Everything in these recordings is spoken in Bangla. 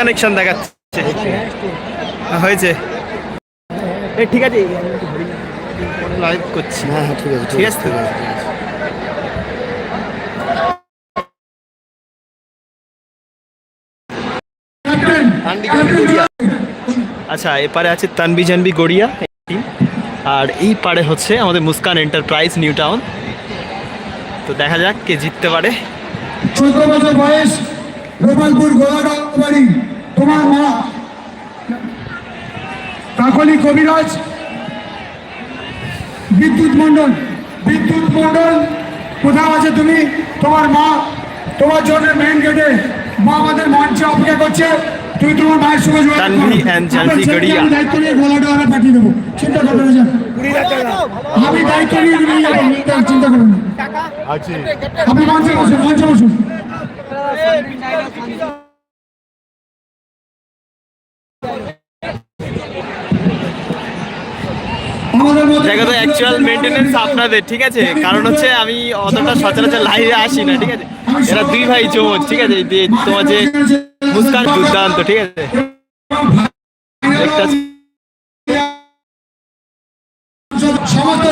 কানেকশন দেখাচ্ছে। হয়েছে। এ ঠিক আছে। লাইভ করছি। হ্যাঁ হ্যাঁ ঠিক আছে ঠিক আছে তো? আচ্ছা এপারে আছে তানবি জানবি গড়িয়া। আর এই পারে হচ্ছে আমাদের মুস্কান এন্টারপ্রাইজ নিউ টাউন। তো দেখা যাক কে জিততে পারে। চোদ্দ বছর বয়স। গোপালপুর গোলাগাঁও বাড়ি। তোমার মা কাকলি কবিরাজ বিদ্যুৎ মণ্ডল বিদ্যুৎ মণ্ডল কোথাও আছে তুমি? তোমার মা তোমার জন্য মেন গেটে মা আমাদের মঞ্চে অপেক্ষা করছে। তুমি তোমার মায়ের সঙ্গে দায়িত্ব নিয়ে গোলাটা আমরা পাঠিয়ে দেবো। চিন্তা করবেন না আমি দায়িত্ব নিয়ে চিন্তা করবেন না। আপনি মঞ্চে বসুন মঞ্চে বসুন। দেখো তো অ্যাকচুয়াল মেনটেনেন্স আপনাদের ঠিক আছে? কারণ হচ্ছে আমি অতটা সচরাচর লাইভে আসি না ঠিক আছে? এরা দুই ভাই চোমচ ঠিক আছে? তোমার যে মুস্কান দুর্দান্ত ঠিক আছে? একটা সমস্ত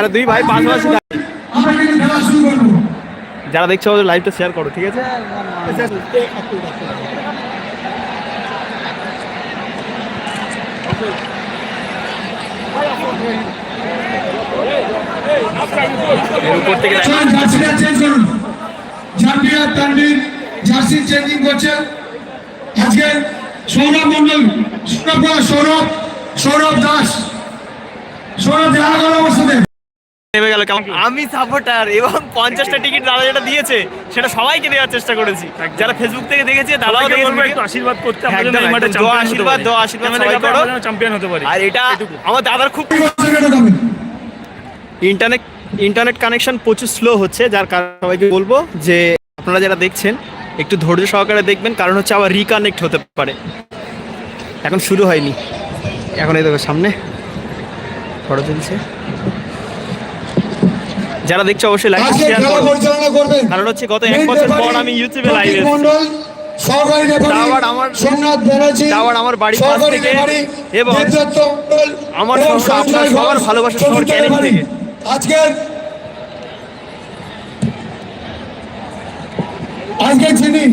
আরে দুই ভাই পাশাপাশি যারা দেখছ ওদের লাইভটা শেয়ার করো ঠিক আছে? এর উপর থেকে জার্সিটা চেঞ্জ করুন। জাম্পিয়ার তানভীর জার্সি চেঞ্জিং করছে। আজকে সৌরভ মন্ডল সৌরভ দাস, সৌরভ সৌরভ দাস। সৌরভ দেখা গেল আমার সাথে। নেমে গেল কেমন আমি সাপোর্টার এবং পঞ্চাশটা টিকিট দাদা যেটা দিয়েছে সেটা সবাইকে দেওয়ার চেষ্টা করেছি। যারা ফেসবুক থেকে দেখেছে দাদাও একটু আশীর্বাদ করতে আশীর্বাদ, পারি। দোয়া আশীর্বাদ সবাই করো। আমরা যেন champion হতে পারি। আর এটা আমার দাদার খুব ইন্টারনেট ইন্টারনেট কানেকশন প্রচুর স্লো হচ্ছে যার কারণে সবাইকে বলব যে আপনারা যারা দেখছেন একটু ধৈর্য সহকারে দেখবেন কারণ হচ্ছে আবার রিকানেক্ট হতে পারে। এখন শুরু হয়নি। এখন এই দেখো সামনে ফটো চলছে যারা দেখছ অবশ্যই লাইক আজকে শেয়ার করো। পরিচালনা করবেন কারণ হচ্ছে গত এক বছর পর আমি ইউটিউবে লাইভ এসেছি। সহকারী রেফারি আমার- সোমনাথ ব্যানার্জি তাও আমার বাড়ির পাশ থেকে এবং আমার আপনার সবার ঘোষ, ভালোবাসার শহর ক্যানিং থেকে। আজকের আজকে যিনি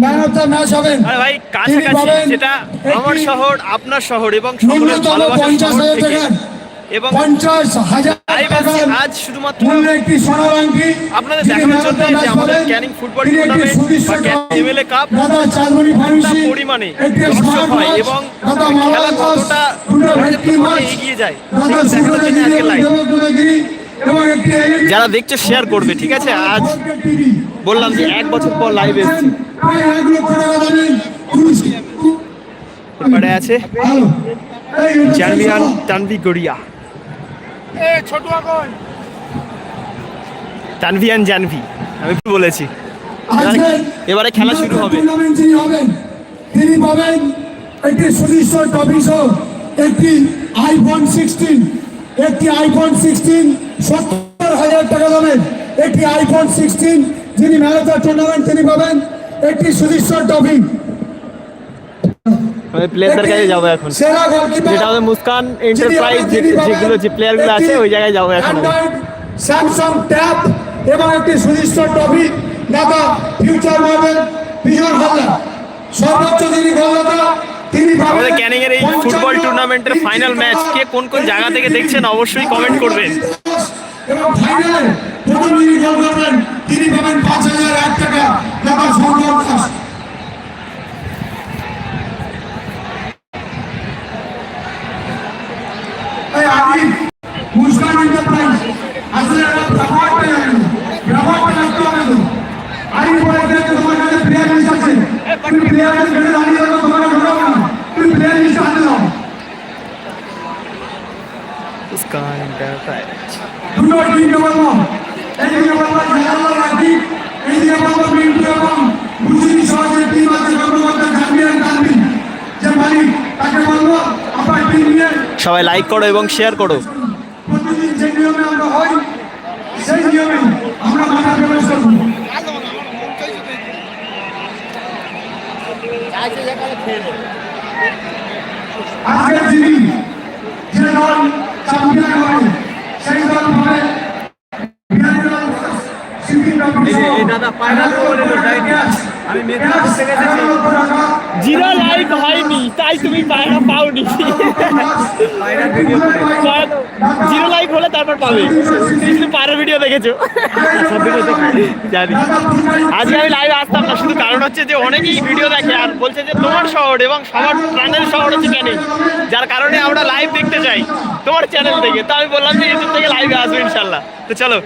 ম্যান অফ দ্য ম্যাচ হবেন আরে ভাই কাছাকাছি যেটা আমার শহর আপনার শহর এবং সকলের শহর থেকে এবং পঞ্চাশ হাজার লাইভ আসছি আজ শুধুমাত্র আপনাদের দেখানোর জন্য যে আমাদের ক্যানিং ফুটবল টুর্নামেন্ট বা ক্যানিং এমএলএ কাপ পরিমাণে দর্শক হয় এবং খেলা কতটা মাছ, এগিয়ে যায় দেখানোর জন্য আজকে লাইভ যারা দেখছ শেয়ার করবে ঠিক আছে? আজ বললাম যে এক বছর পর লাইভ এসেছি। এবারে আছে। তানভি গড়িয়া তানভিয়ান জানভি আমি বলেছি? এবারে খেলা শুরু হবে। হবেন তিনি পাবেন একটি সুদৃশ্য ট্রফি সহ একটি আইফোন সিক্সটিন একটি আইফোন সিক্সটিন সত্তর হাজার টাকা দামের একটি আইফোন সিক্সটিন যিনি দ্য টুর্নামেন্ট তিনি পাবেন একটি সুদৃশ্য ট্রফি। আমি প্লেয়ারদের কাছে যাব এখন। সেরা যেটা আমাদের মুস্কান এন্টারপ্রাইজ যেগুলো যে প্লেয়ারগুলো আছে ওই জায়গায় যাব এখন। স্যামসাং ট্যাব এবং একটি সুদৃশ্য ট্রফি দাদা ফিউচার বিজন হালদার। সর্বোচ্চ যিনি গোলদাতা আমাদের ক্যানিং এর এই ফুটবল টুর্নামেন্টের ফাইনাল ম্যাচ কে কোন কোন জায়গা থেকে দেখছেন অবশ্যই কমেন্ট করবেন। এবং ফাইনালে প্রথম যিনি গোল করবেন তিনি পাবেন পাঁচ হাজার এক টাকা। দাদা সৌরভ আমি মুসকান এন্টারপ্রাইজ আসলে একটা ব্যবহার পেয়ে গেল ব্যবহারটা রাখতে হবে তো। আইন পরে দেখে তোমার কাছে প্লেয়ার লিস্ট আছে তুমি প্লেয়ার লিস্ট ঘেটে দাঁড়িয়ে থাকো তোমাকে ঢোকাবো না। তুমি প্লেয়ার লিস্ট হাতে দাও। মুস্কান এন্টারপ্রাইজ দুটো টিমকে বলব। এইদিকে বলব জালাল রাখি এইদিকে বলব মিন্টু এবং মুসলিম সমাজের টিম আছে কর্মকর্তা জামিয়ান কালবি যে মালিক তাকে বলব সবাই লাইক করো এবং শেয়ার করো যিনি যে দল চ্যাম্পিয়ন সেই দল হবে দাদা যায়নি। আমি মেদিনীপুর থেকে এসেছি। জিরো লাইক হয়নি তাই তুমি পায়রা পাওনি। জিরো লাইক হলে তারপর পাবে। কিন্তু পায়রা ভিডিও দেখেছ। জানি। আজকে আমি লাইভে আসতাম না শুধু কারণ হচ্ছে যে অনেকেই ভিডিও দেখে আর বলছে যে তোমার শহর এবং সবার প্রাণের শহর হচ্ছে ক্যানিং যার কারণে আমরা লাইভ দেখতে চাই তোমার চ্যানেল থেকে তো আমি বললাম যে ইউটিউব থেকে লাইভে আসব ইনশাল্লাহ। তো চলো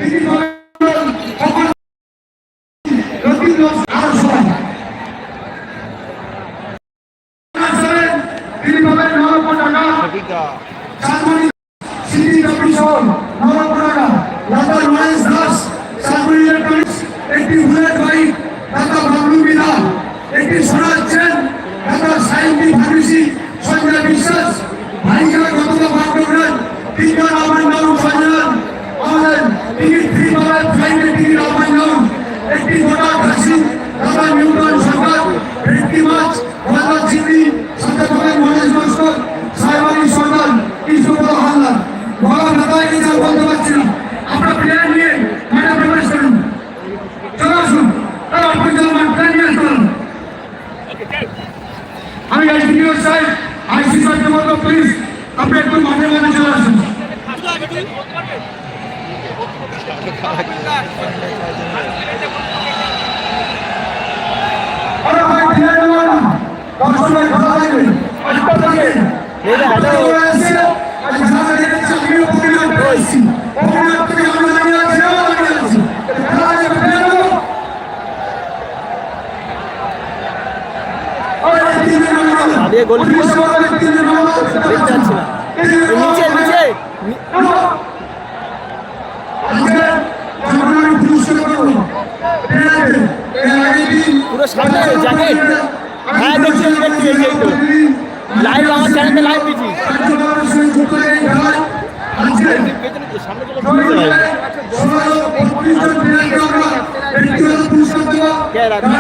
তিনি পাবেন ন লক্ষ টাকা সাতমারি সিটি কমিশন ন লক্ষ টাকা লাদার মহেশ দাস সাতমারি ইলেকট্রনিক্স একটি বুলেট বাইক দাদা বাবলু বিধান একটি সোনার চেন দাদা সাইন্টি ফার্মেসি সঞ্জয় বিশ্বাস ভাইকা গতকা বাগডোগরান তিনজন আমার নাম সঞ্জয় আমাদের টিকিট ফ্রি পাবেন ফ্লাইটের টিকিট আমার নাম একটি গোটা ভ্যাকসিন দাদা নিউটন সরকার ভেটকি মাছ দাদা চিংড়ি সাথে পাবেন মহেশ নস্কর সাহেবানি সরকার কৃষ্ণপদ হালদার বড় দাদা এই যা বলতে পারছি না আপনার প্লেয়ার নিয়ে মাঠে প্রবেশ করুন চলে আসুন তারা আপনি আমার প্লেয়ার নিয়ে আসুন আমি আইসিডিও সাহেব আইসি সাহেবকে বলব প্লিজ আপনি একটু মাঠে মাঠে চলে আসুন আরে ভাই প্লেয়ার নেব না দর্শকের কথা থাকবে আজকে থেকে দিয়ে গোল দেখতে পাচ্ছি না। নিচে নিচে। পুরো সামনে জ্যাকেট হ্যাঁ দেখছি দেখছি লাইভ আমার চ্যানেলে লাইভ দিচ্ছি সামনে চলে কে রাখবে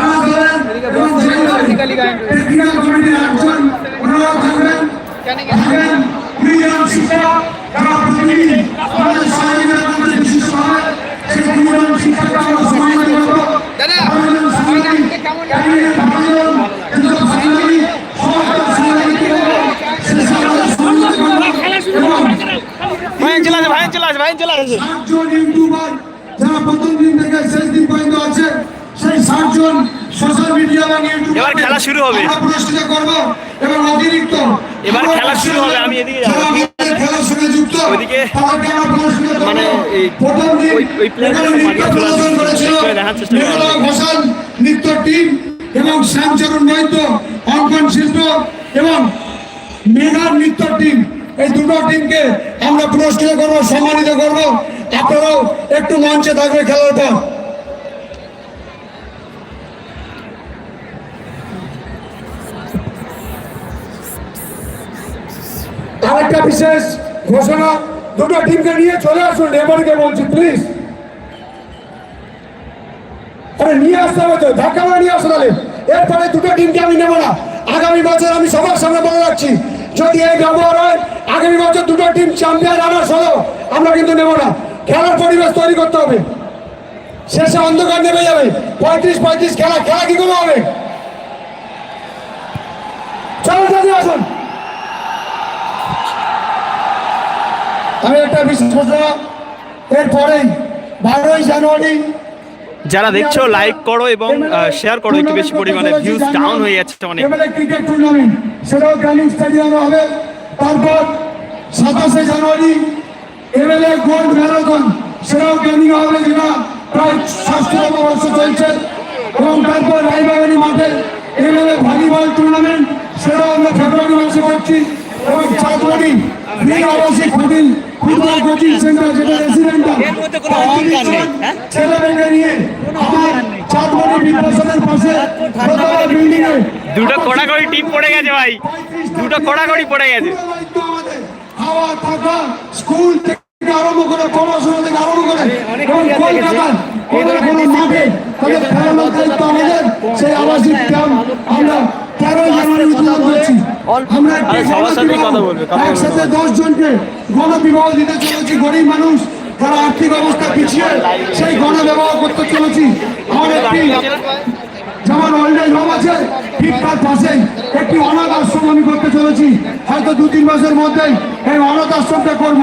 ভাই চলে আসে ভাই চলে আসে ভাই চলে আসে সাতজন ইউটিউবার যারা প্রথম দিন থেকে শেষ দিন পর্যন্ত আছে সেই সাতজন সোশ্যাল মিডিয়া এবং ইউটিউব এবার খেলা শুরু হবে। পুরস্কৃত করব এবং অতিরিক্ত এবার খেলা শুরু হবে, আমি এদিকে খেলার সঙ্গে যুক্ত ওইদিকে মানে প্রথম দিন ওই-। প্রদর্শন করেছিল। ঘোষাল নৃত্য টিম এবং শ্যামচরণ বৈদ্য অঙ্কন শিল্প এবং মেঘার নৃত্য টিম এই দুটো টিমকে আমরা পুরস্কৃত করব সম্মানিত করব আপনারাও একটু মঞ্চে থাকবে খেলার পর আরেকটা বিশেষ ঘোষণা, দুটো টিমকে নিয়ে চলে আসুন লেবারকে বলছি প্লিজ আরে, নিয়ে আসতে হবে তো, ধাক্কা মারা নিয়ে আসো তাহলে। এরপরে দুটো টিমকে আমি নেব না। আগামী বছর আমি সবার সামনে বলে রাখছি, যদি এই ব্যবহার হয়, আগামী বছর দুটো টিম চ্যাম্পিয়ন আনার সহ আমরা কিন্তু নেব না। খেলার পরিবেশ তৈরি করতে হবে। শেষে অন্ধকার নেমে যাবে। পঁয়ত্রিশ পঁয়ত্রিশ খেলা খেলা কি করে হবে চলো দাদি আসুন আমি একটা বিশেষ ঘোষণা এরপরেই বারোই জানুয়ারি যারা দেখছ লাইক করো এবং শেয়ার করো একটু বেশি পরিমাণে ভিউজ ডাউন হয়ে যাচ্ছে অনেক। ক্রিকেট টুর্নামেন্ট সেটাও ক্যানিং স্টেডিয়ামে হবে। তারপর সাতাশে জানুয়ারি এমএলএ গোল্ড ম্যারাথন সেটাও ক্যানিং হবে যেটা প্রায় ষষ্ঠতম বর্ষ চলছে। এবং তারপর রায়বাগানি মাঠে এমএলএ ভলিবল টুর্নামেন্ট সেটাও আমরা ফেব্রুয়ারি মাসে করছি। এবং চাঁদবাড়ি ফ্রি আবাসিক হোটেল ফুটবল কোচিং সেন্টার যেটা রেসিডেন্টাল ছেলেমেয়েকে নিয়ে আমার চাঁদবাড়ি বিদ্যাসাগরের পাশে বিল্ডিং এ দুটো কড়াকড়ি টিম পড়ে গেছে ভাই। দুটো কড়াকড়ি পড়ে গেছে। খাওয়া থাকা স্কুল থেকে আরম্ভ করে পড়াশোনা থেকে আরম্ভ করে এবং কলকাতার কোনো কোনো মাঠে তাদের ফেরানোর দায়িত্ব আমাদের। সেই আবাসিক ক্যাম্প আমরা তেরোই জানুয়ারি আমরা। একসাথে দশ জনকে গণবিবাহ দিতে চলেছি গরিব মানুষ যারা আর্থিক অবস্থা পিছিয়ে সেই গণবিবাহ করতে চলেছি। আমার একটি যেমন ওল্ড এজ হোম আছে ঠিক তার পাশেই। একটি অনাথ আশ্রম আমি করতে চলেছি। হয়তো দু তিন মাসের মধ্যেই এই অনাথ আশ্রমটা করব।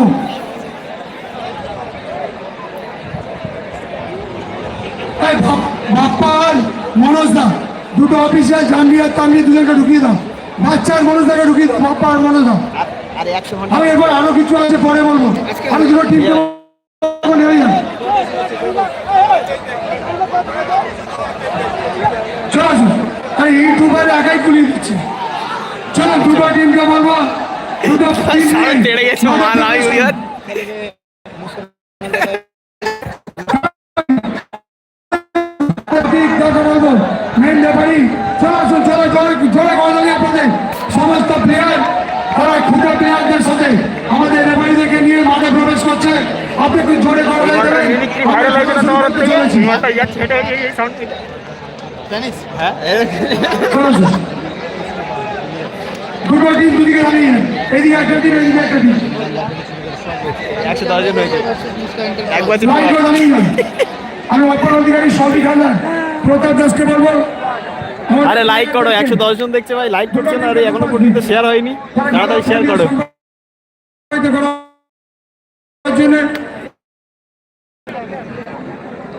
বাপ্পা আর মনোজ দা দুটো অফিসিয়াল জানবি আর তানবি দুজনকে ঢুকিয়ে দাও। বাচ্চার মনোজ দাকে ঢুকিয়ে দাও বাপ্পা আর মনোজ দা আরে একশো ঘণ্টা। আমি এবার আরও কিছু আছে পরে বলব। আমি দুটো টিম নেমে যান। চলো আসুন। আরে ইউটিউবারে একাই দিচ্ছে। চলো দুটো টিমকে বলব মেন ব্যাপারি চলো আসুন চলো জোরে কথা বলি সমস্ত প্লেয়ার তারা ক্ষুদ্র প্লেয়ারদের সাথে আমাদের রেফারিদেরকে নিয়ে মাঠে প্রবেশ করছে আপনি একটু জোরে হ্যাঁ। দুটো টিম দুদিকে দাঁড়িয়ে এদিকে একটা টিম এদিকে একটা টিম একশো দশ জন হয়েছে। আমি অপর অধিকারী সবই খান্দার প্রতাপ দাসকে বলব আরে লাইক করো একশো দশ জন দেখছে ভাই লাইক করছে না আরে এখনও পর্যন্ত শেয়ার হয়নি। তাড়াতাড়ি শেয়ার করো।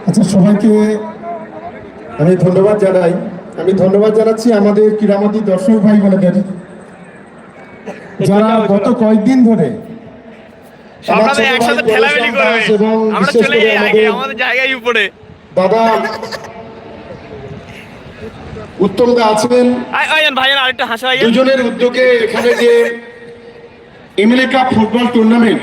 আচ্ছা সবাইকে আমি ধন্যবাদ জানাই। আমি ধন্যবাদ জানাচ্ছি আমাদের ক্রীড়ামতী দর্শক ভাই বোনেদের যারা গত কয়েকদিন ধরে এবং বিশেষ করে আমাদের দাদা উত্তম দা আছেন দুজনের উদ্যোগে এখানে যে কাপ ফুটবল টুর্নামেন্ট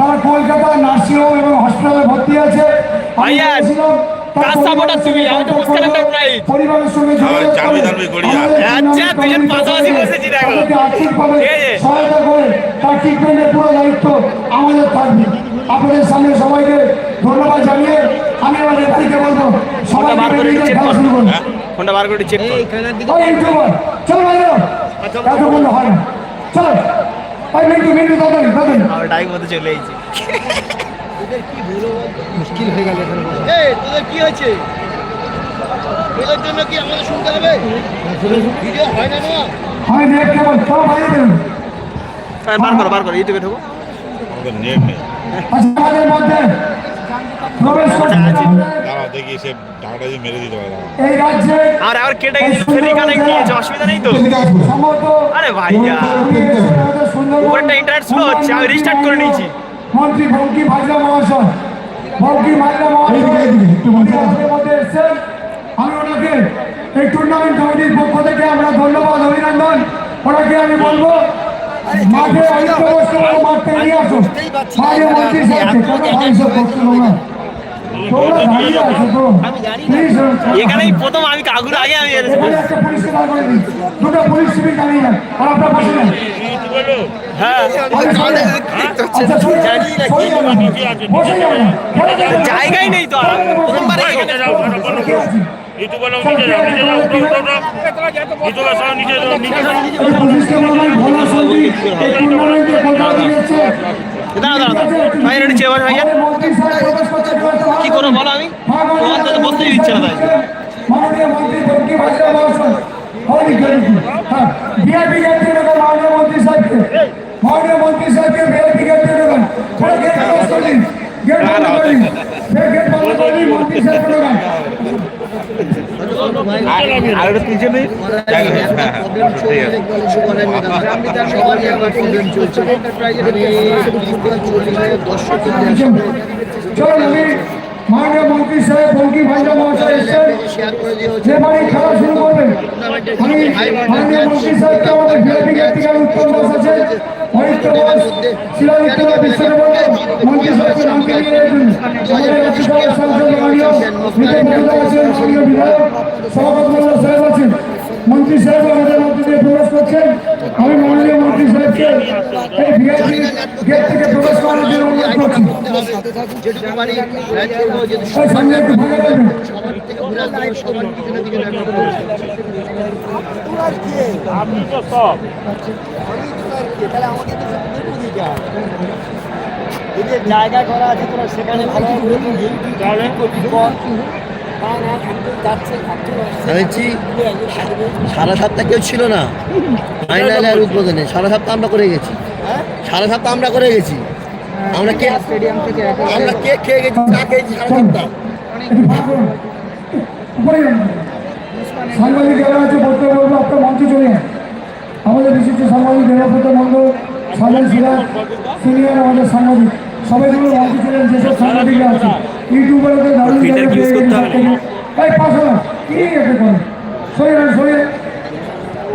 তারা কলকাতা নার্সিংহোম এবং হসপিটালে ভর্তি আছে। পরিবারের সঙ্গে আচ্ছা, সহায়তা করে তার ট্রিটমেন্টের পুরো দায়িত্ব আমাদের থাকবে। আপনাদের সামনে সবাইকে ধন্যবাদ জানিয়ে আমি আমার বলব সবাই খেলা শুরু করুন। ফোনটা বার করে চেক কর। ওই ইউটিউবার চলো ভাই এত বন্ধ হয় না। চলো। ওই মিন্টু মিন্টু তাড়াতাড়ি তাড়াতাড়ি আমার ডাইক মধ্যে চলে এসেছি। এই তোদের কি হয়েছে? এদের জন্য কি আমাদের শুনতে হবে? ভিডিও হয় না না হয় নেট কেবল চলো বাইরে বেরোন বার করো বার করো ইউটিউবে ঢোকো। আমাদের নেট নেই আচ্ছা আমাদের মধ্যে প্রবেশ আর আবার কেটে গেছে অসুবিধা নেই তো? আরে ভাইয়া ইন্টারনেট স্লো হচ্ছে আমি রিস্টার্ট করে নিয়েছি। মন্ত্রী বঙ্কি ভাজরা মহাশয়। বঙ্কি ভাজরা মহাশয়। মধ্যে এসেছেন আমি ওনাকে এই টুর্নামেন্ট কমিটির পক্ষ থেকে আমরা ধন্যবাদ অভিনন্দন। ওনাকে আমি বলব মাঠে বস্তু মাঠে নিয়ে আসো মাঠে মন্ত্রী সাহেবকে কোনো ভাই সব করতে আছো এখানেই প্রথম আমি কাকুর আগে আমি দুটো পুলিশ শিবির দাঁড়িয়ে যান আর আপনার বসে হ্যাঁ আচ্ছা, না। সরে না। জায়গাই নেই তো আর। প্রথমবার দাঁড়া দাঁড়া ভাই রেডি ভাইয়া মন্ত্রী সাহেব প্রবেশ করতে কি করব বলো আমি? তোমার তো বলতেই দিচ্ছে না তাই। মাননীয় মন্ত্রী মহাশয় গরিবি হ্যাঁ মাননীয় মন্ত্রী সাহেবকে। মাননীয় মন্ত্রী সাহেবকে ভিআইপি গেট দিয়ে দেবেন ওরা গেট ক্লোজ করে দিন গেট বন্ধ করে দিন গেট বন্ধ করে দিন মন্ত্রী সাহেব দেবেন চলুন আমি মাননীয় মন্ত্রী সাহেব বঙ্কি ভাজরা মহাশয় এসছেন। যে বাড়ি খেলা শুরু করবেন। আমি মাননীয় মন্ত্রী সাহেবকে আমাদের ভিআইপি গেট থেকে উত্তম আছে সভাপত সাহেব আছেন। মন্ত্রী সাহেব আমাদের মধ্যে দিয়ে প্রবেশ করছেন। আমি মাননীয় মন্ত্রী সাহেবকে এই ভিআইপি গেট থেকে প্রবেশ করার জন্য অনুরোধ করছি। সামনে একটু ফাঁকা দেবেন জায়গা করা আছে তোরা সেখানে ভালো সারা সপ্তাহ কেউ ছিল না। ফাইনালের উদ্বোধনে সারা সপ্তাহ আমরা করে গেছি। সারা সপ্তাহ আমরা করে গেছি। আমরা কে স্টেডিয়াম থেকে আমরা কে খেয়ে গেছি? চা খেয়েছি সারা সপ্তাহ। সাংবাদিক যারা আছে বলতে বলব আপনার মঞ্চে চলে আমাদের বিশিষ্ট সাংবাদিক দেবব্রত মন্ডল সাজান সিরাজ সিনিয়র আমাদের সাংবাদিক। সবাই মঞ্চে চলে যেসব সাংবাদিকরা আছে ইউটিউবারদের দারুণ use পেয়ে করতে হবে। এই পাশ হলাম কি এটা করে সরে যান সরে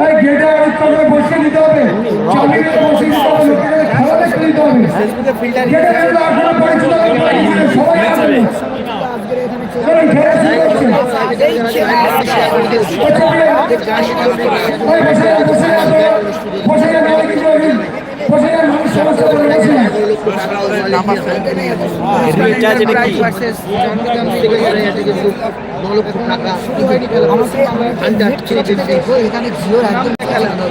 এই গেটে উত্তরে বসে দিতে হবে চাবি বসে দিতে হবে লোকেদের খেলা দেখতে দিতে হবে গেটে গেলে আপনারা পরিচিত সবাই আসবেন চলুন, খেলা শুরু করছে। এটা আছে এটা কি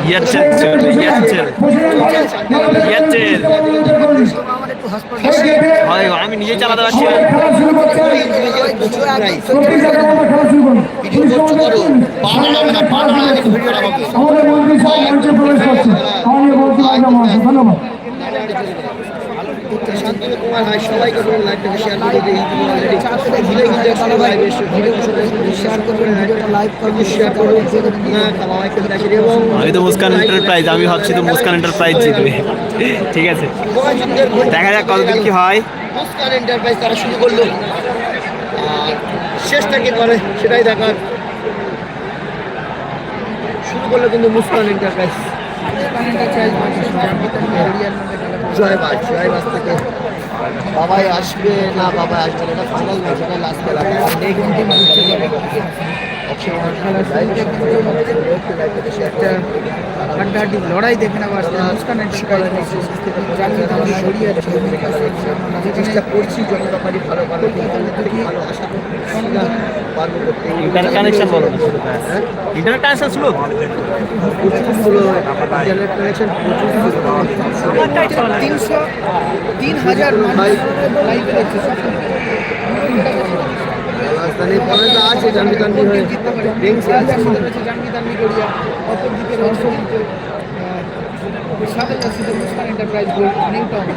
ইয়ারচেল চলবে, ইয়ারচেল। ইয়ারচেল। হয় আমি নিজে চালাতে পারছি ধন্যবাদ। শান্তনু কুমার হাই সবাইকে বলুন লাইভটাকে শেয়ার করে দিই ভুলে কিন্তু লাইভ শেয়ার করবেন ভিডিওটা লাইক করবেন শেয়ার করুন না দেখেন। এবং আমি তো মুস্কান এন্টারপ্রাইজ আমি ভাবছি তো মুস্কান এন্টারপ্রাইজ জিতবে। ঠিক আছে। দেখা যাক কতদিন কি হয়। মুস্কান এন্টারপ্রাইজ তারা শুরু করল। আর শেষটা কি করে সেটাই দেখার। শুরু করল কিন্তু মুস্কান এন্টারপ্রাইজ জয়বাজ জয়বাজ থেকে বাবাই আসবে না বাবাই আসবে না ফাইনাল ম্যাচ এটা লাস্ট খেলা। একটা হাড্ডাহাড্ডি লড়াই দেখে চেষ্টা করছি যতটা পারি ভালো ভালো ভালো আশা করি পারব করতে কানেকশন তিনশো তিন হাজার তো আছে জানবি জানবি হয়ে রিংস আছে অপরদিকে কিন্তু সাথে মুস্কান এন্টারপ্রাইজ নিউ টাউন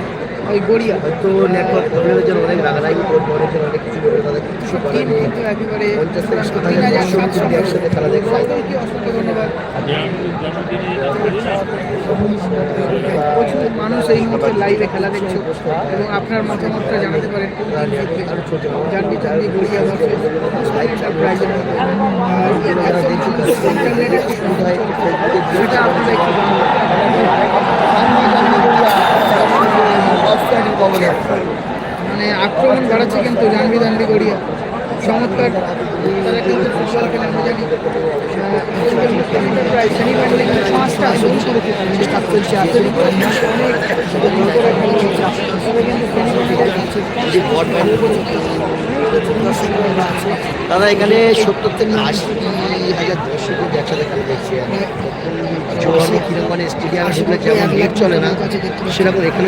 ওই গড়িয়া হয়তো নেটওয়ার্ক প্রবলেমের জন্য অনেক রাগারাগি অনেক জন অনেক কিছু করবে তাদের কিছু টিম নেই পঞ্চাশ থেকে ষাট হাজার দর্শক কিন্তু একসাথে খেলা দেখছে সবাইকে প্রচুর মানুষ এই মুহূর্তে লাইভে খেলা দেখছ এবং আপনার মতামতটা জানাতে পারেন জানবি জানবি গড়িয়া এত মানুষ সেটা আপনারা একটু মানে আক্রমণ বাড়াচ্ছে কিন্তু জানবি গড়িয়া। চমৎকার। তারা কিন্তু ফুটবল জানি। প্রায় সেমিফাইনালে পাঁচটা চেষ্টা দাদা এখানে সত্তর থেকে আশি হাজার দর্শক একসাথে খেলা দেখছি আমি। জোয়ারে কীরকম মানে স্টেডিয়ামে যেমন চলে না সেরকম এখানে